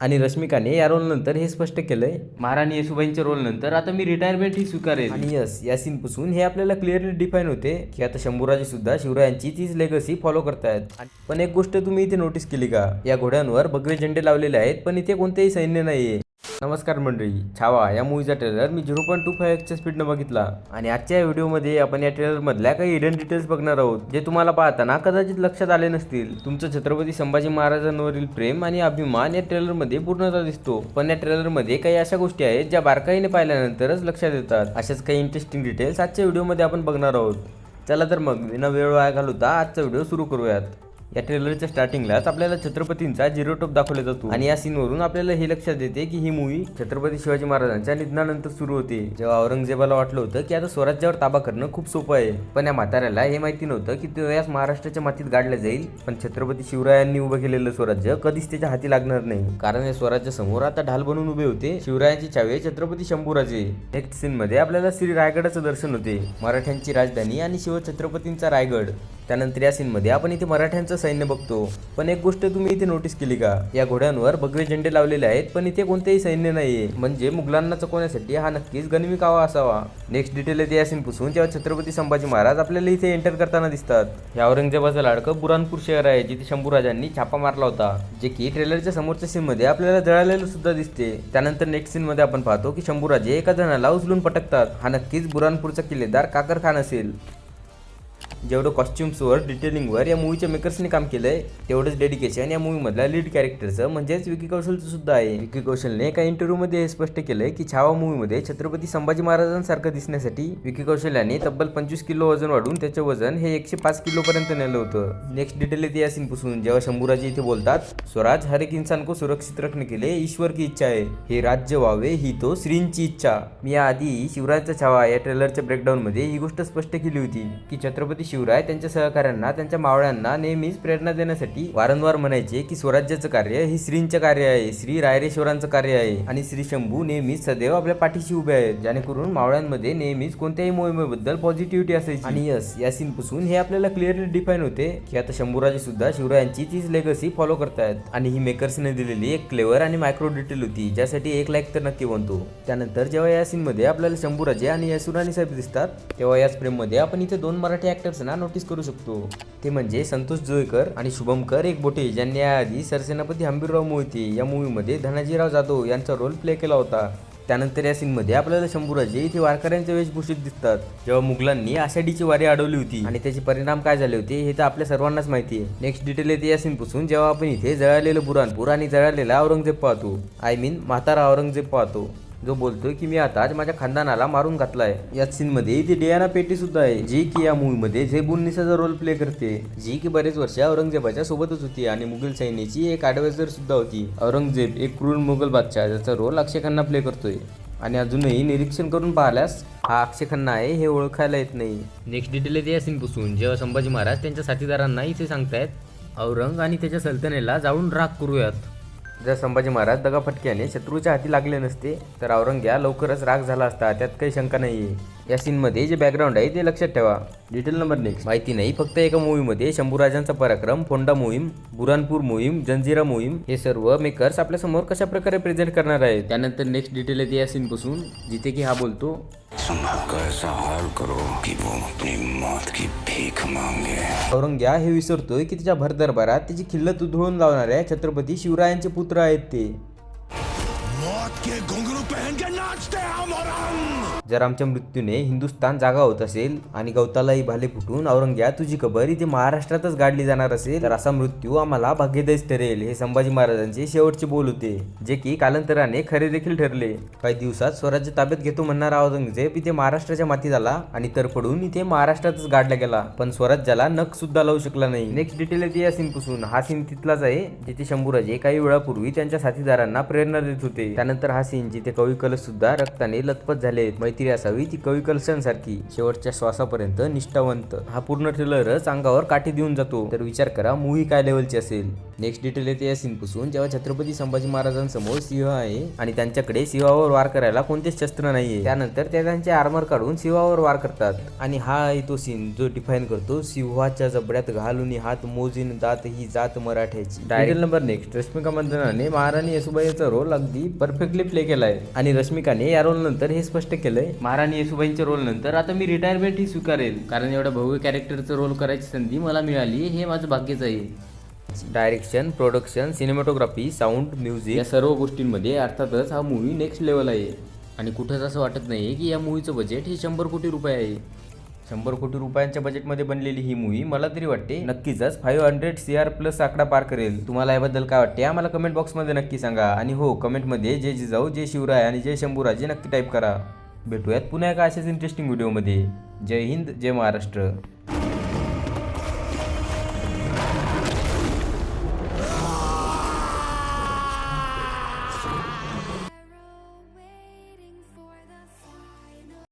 आणि रश्मिकाने या रोलनंतर हे स्पष्ट केलंय. महाराणी येसुबाईंच्या रोलनंतर आता मी रिटायरमेंट ही स्वीकारेल. आणि यस या सीनपासून हे आपल्याला क्लिअरली डिफाईन होते की आता शंभूराजे सुद्धा शिवरायांची तीच लेगसी फॉलो करतायत. पण एक गोष्ट तुम्ही इथे नोटीस केली का? या घोड्यांवर बगवे झेंडे लावलेले आहेत पण इथे कोणतेही सैन्य नाहीये. नमस्कार मंडळी छावा या मूवीचा ट्रेलर मी झिरो पॉईंट टू एक्सच्या स्पीडनं बघितला. आणि आजच्या व्हिडिओमध्ये आपण या ट्रेलरमधल्या काही हिडन डिटेल्स बघणार आहोत जे तुम्हाला पाहताना कदाचित लक्षात आले नसतील. तुमचं छत्रपती संभाजी महाराजांवरील प्रेम आणि अभिमान या ट्रेलरमध्ये पूर्णतः दिसतो. पण या ट्रेलरमध्ये काही अशा गोष्टी आहेत ज्या बारकाईने पाहिल्यानंतरच लक्षात येतात. अशाच काही इंटरेस्टिंग डिटेल्स आजच्या व्हिडिओमध्ये आपण बघणार आहोत. चला तर मग विना वेळ वाया घालवता आजचा व्हिडिओ सुरू करूयात. या ट्रेलरच्या स्टार्टिंगलाच आपल्याला छत्रपतींचा झिरो टॉप दाखवला जातो. आणि या सीनवरून आपल्याला हे लक्षात येते की ही मूवी छत्रपती शिवाजी महाराजांच्या निधनानंतर सुरू होते. जेव्हा औरंगजेबाला वाटलं होतं की आता स्वराज्यावर ताबा करणं खूप सोपं आहे. पण या म्हाताऱ्याला हे माहिती नव्हतं की तो याच महाराष्ट्राच्या मातीत गाडलं जाईल. पण छत्रपती शिवरायांनी उभं केलेलं स्वराज्य कधीच त्याच्या हाती लागणार नाही. कारण या स्वराज्य समोर आता ढाल बनून उभे होते. शिवरायांची छावे छत्रपती शंभूराजे. नेक्स्ट सीन मध्ये आपल्याला श्री रायगडाचं दर्शन होते. मराठ्यांची राजधानी आणि शिवछत्रपतींचा रायगड. त्यानंतर या सीनमध्ये आपण इथे मराठ्यांचं सैन्य बघतो. पण एक गोष्ट तुम्ही इथे नोटीस केली का? या घोड्यांवर भगवे झेंडे लावलेले आहेत पण इथे कोणतेही सैन्य नाहीये. म्हणजे मुघलांना चकवण्यासाठी हा नक्कीच गनिमी कावा असावा. नेक्स्ट डिटेल येते या सीन पुसून जेव्हा छत्रपती संभाजी महाराज आपल्याला इथे एंटर करताना दिसतात. या औरंगजेबाचं लाडकं बुरानपूर शहर आहे जिथे शंभूराजांनी छापा मारला होता जे की ट्रेलरच्या समोरच्या सीन मध्ये आपल्याला जळालेलं सुद्धा दिसते. त्यानंतर नेक्स्ट सीन मध्ये आपण पाहतो की शंभूराजे एका जणाला उचलून पटकतात. हा नक्कीच बुरानपूरचा किल्लेदार काकर खान असेल. जेवढं कॉस्ट्युम्सवर डिटेलिंगवर या मूवीच्या मेकर्सने काम केलं आहे. तेवढंच डेडिकेशन या मूवीमधल्या लीड कॅरेक्टरचं म्हणजेच विकी कौशलचं सुद्धा आहे. विकी कौशलने एका इंटरव्ह्यूमध्ये हे स्पष्ट केलं आहे की छावा मूवीमध्ये छत्रपती संभाजी महाराजांसारखं दिसण्यासाठी विकी कौशल यांनी तब्बल पंचवीस किलो वजन वाढून त्याचं वजन हे एकशे पाच किलोपर्यंत नेलं होतं. नेक्स्ट डिटेल येते या सीनपासून जेव्हा शंभूराजी इथे बोलतात स्वराज हर एक इन्सान को सुरक्षित रखने के लिए ईश्वर की इच्छा आहे. हे राज्य व्हावे ही तो श्रींची इच्छा. मी याआधी शिवराजचा छावा या ट्रेलरच्या ब्रेकडाऊनमध्ये ही गोष्ट स्पष्ट केली होती की छत्रपती शिवराय त्यांच्या सहकाऱ्यांना त्यांच्या मावळ्यांना नेहमीच प्रेरणा देण्यासाठी वारंवार म्हणायचे की स्वराज्याचं कार्य हे श्रींचं कार्य आहे श्री रायरेश्वरांचं कार्य आहे. आणि श्री शंभू नेहमीच सदैव आपल्या पाठीशी उभे आहेत जेणेकरून मावळ्यांमध्ये नेहमीच कोणत्याही मोहिमेबद्दल पॉझिटिव्हिटी असायची. आणि यस या सीन पासून हे आपल्याला क्लिअरली डिफाईन होते की आता शंभूराजे सुद्धा शिवरायांची तीच लेगसी फॉलो करतायत. आणि ही मेकर्सने दिलेली एक क्लेवर आणि मायक्रो डिटेल होती ज्यासाठी एक लाईक तर नक्की बनतो. त्यानंतर जेव्हा या सीनमध्ये आपल्याला शंभूराजे आणि यशुराणी साहेब दिसतात तेव्हा याच फ्रेममध्ये आपण इथे दोन मराठी सरसेना नोटीस करू शकतो. ते म्हणजे संतोष जोयकर आणि शुभमकर एक बोटे ज्यांनी याआधी सरसेनापती हंबीरराव मोहिते या मूवीमध्ये धनाजीराव जाधव यांचा रोल प्ले केला होता. त्यानंतर या सीनमध्ये आपल्याला शंभूराजे इथे वारकऱ्यांच्या वेशभूषित दिसतात. जेव्हा मुघलांनी आषाढीची वारी अडवली होती आणि त्याचे परिणाम काय झाले होते हे तर आपल्या सर्वांनाच माहिती आहे. नेक्स्ट डिटेल येते या सीनपासून जेव्हा आपण इथे जळालेलं बुरानपूर आणि जळालेला औरंगजेब पाहतो. आय मीन म्हातारा औरंगजेब पाहतो. जो बोलतोय की मी आताच माझ्या खानदानाला मारून घातलाय. आहे सीन मध्ये ती डियाना पेटी सुद्धा आहे जी की या मूवी मध्ये झेबुन निसाचा रोल प्ले करते. जी की बरेच वर्ष औरंगजेबाच्या सोबतच होती आणि मुघल सैन्याची एक ॲडवायझर सुद्धा होती. औरंगजेब एक क्रूर मुघल बादशाह ज्याचा रोल अक्षय खन्ना प्ले करतोय. आणि अजूनही निरीक्षण करून पाहिल्यास हा अक्षय खन्ना आहे हे ओळखायला येत नाही. नेक्स्ट डिटेल येते या सीन पासून. जेव्हा संभाजी महाराज त्यांच्या साथीदारांना इथे सांगतायत औरंग आणि त्याच्या सल्तनेला जाऊन राग करूयात. जर संभाजी महाराज दगाफटक्याने शत्रूच्या हाती लागले नसते तर औरंग्या लवकरच राग झाला असता त्यात काही शंका नाहीये. या सीनमध्ये जे बॅकग्राऊंड आहे ते लक्षात ठेवा. डिटेल नंबर नेक्स्ट माहिती नाही फक्त एका मूवीमध्ये शंभूराजांचा पराक्रम फोंडा मोहीम बुरानपूर मोहीम जंजिरा मोहीम हे सर्व मेकर्स आपल्यासमोर कशा प्रकारे प्रेझेंट करणार आहेत? त्यानंतर नेक्स्ट डिटेल येते या सीनपासून जिथे की हा बोलतो संभल कर ऐसा हाल करो कि वो अपनी मौत की भीख मांगे। औरंग्या हे विसरतोय की तिच्या भरदरबारात तिची खिल्लत उधळून लावणाऱ्या छत्रपती शिवरायांचे पुत्र आहेत ते. मौत के घुंगरू पहन के नाचते हम औरंग जर आमच्या मृत्यूने हिंदुस्थान जागा होत असेल आणि गवतालाही भाले फुटून औरंग्या तुझी कबर इथे महाराष्ट्रातच गाडली जाणार असेल तर असा मृत्यू आम्हाला भाग्यदायच ठरेल हे संभाजी महाराजांचे शेवटचे बोल होते जे की कालांतराने खरे देखील ठरले. काही दिवसात स्वराज्य ताब्यात घेतो म्हणणारा औरंगजेब इथे महाराष्ट्राच्या मातीत आला आणि तरफडून इथे महाराष्ट्रातच गाडला गेला. पण स्वराज्याला नख सुद्धा लावू शकला नाही. नेक्स्ट डिटेल येते या सीन पासून. हा सीन तिथलाच आहे जिथे शंभूराजे काही वेळापूर्वी त्यांच्या साथीदारांना प्रेरणा देत होते. त्यानंतर हा सीन जिथे कवी कलश सुद्धा रक्ताने लथपथ झाले मैत्री असावी ती कवी कलशांसारखी. शेवटच्या श्वासापर्यंत निष्ठावंत. हा पूर्ण ट्रेलरच अंगावर काठी देऊन जातो. तर विचार करा मूवी काय लेवलची असेल? नेक्स्ट डिटेल येते या सीन पासून जेव्हा छत्रपती संभाजी महाराजांसमोर सिंह आहे आणि त्यांच्याकडे सिंहावर वार करायला कोणतेच शस्त्र नाहीये. त्यानंतर ते त्यांचे आर्मर काढून सिंहावर वार करतात. आणि हा आहे तो सीन जो डिफाईन करतो सिंहाच्या जबड्यात घालून हात मोजीन दात ही जात मराठ्याची. टायटल नंबर नेक्स्ट रश्मिका मंदनाने महाराणी येसुबाईचा रोल अगदी परफेक्टली प्ले आहे आणि रश्मिकाने या रोल नंतर हे स्पष्ट केलंय. महाराणी येसुबाईंच्या रोल नंतर. आता मी रिटायरमेंट ही स्वीकारेल. कारण एवढ्या भव्य कॅरेक्टरचं रोल करायची संधी मला मिळाली. हे माझं भाग्यच आहे. Direction production cinematography sound music या सर्व गोष्टींमध्ये अर्थातच हा मूवी नेक्स्ट लेवल आहे. आणि कुठंच असं वाटत नाही की या मूवीचं बजेट हे शंभर कोटी रुपये आहे. शंभर कोटी रुपयांच्या बजेटमध्ये बनलेली ही मूवी मला तरी वाटते नक्कीच five hundred C R plus आकडा पार करेल. तुम्हाला याबद्दल काय वाटते? आम्हाला कमेंट बॉक्समध्ये नक्की सांगा. आणि हो कमेंटमध्ये जय जिजाऊ जय शिवराय आणि जय शंभूराजे नक्की टाईप करा. भेटूयात पुन्हा एका अशाच इंटरेस्टिंग व्हिडिओमध्ये जय हिंद जय महाराष्ट्र.